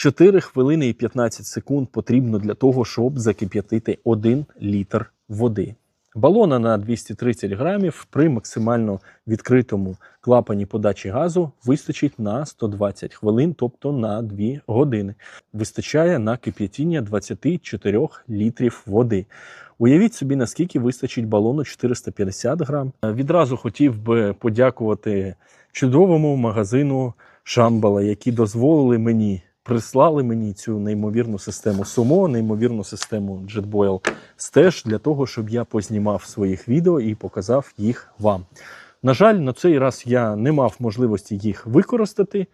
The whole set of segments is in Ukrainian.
4 хвилини і 15 секунд потрібно для того, щоб закип'ятити 1 літр води. Балона на 230 грамів при максимально відкритому клапані подачі газу вистачить на 120 хвилин, тобто на 2 години. Вистачає на кип'ятіння 24 літрів води. Уявіть собі, наскільки вистачить балону 450 грам. Відразу хотів би подякувати чудовому магазину Шамбала, які дозволили мені, прислали мені цю неймовірну систему Sumo, неймовірну систему JetBoil Stash для того, щоб я познімав своїх відео і показав їх вам. На жаль, на цей раз я не мав можливості їх використати,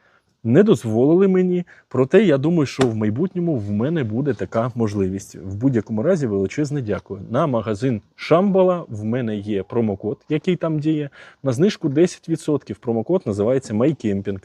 не дозволили мені. Проте я думаю, що в майбутньому в мене буде така можливість. В будь-якому разі величезне дякую. На магазин Шамбала в мене є промокод, який там діє. На знижку 10%. Промокод називається MyCamping.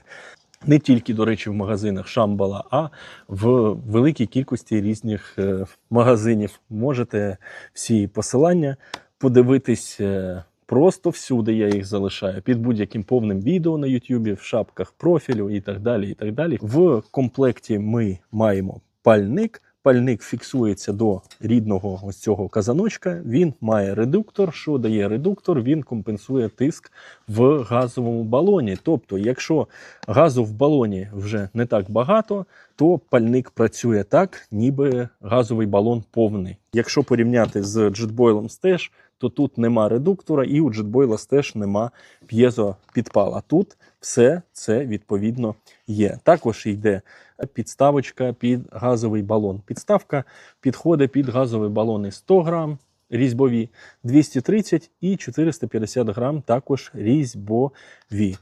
Не тільки, до речі, в магазинах Шамбала, а в великій кількості різних е, магазинів. Можете всі посилання подивитись е, просто всюди. Я їх залишаю під будь-яким повним відео на Ютубі, в шапках профілю і так далі. І так далі. В комплекті ми маємо пальник. Пальник фіксується до рідного ось цього казаночка. Він має редуктор. Що дає редуктор? Він компенсує тиск в газовому балоні. Тобто, якщо газу в балоні вже не так багато, то пальник працює так, ніби газовий балон повний. Якщо порівняти з джетбойлом Stash, то тут нема редуктора, і у JetBoil теж нема п'єзопідпала. Тут все це відповідно є. Також йде підставочка під газовий балон. Підставка підходить під газові балони 100 грам. Різьбові 230 і 450 грам також різьбові.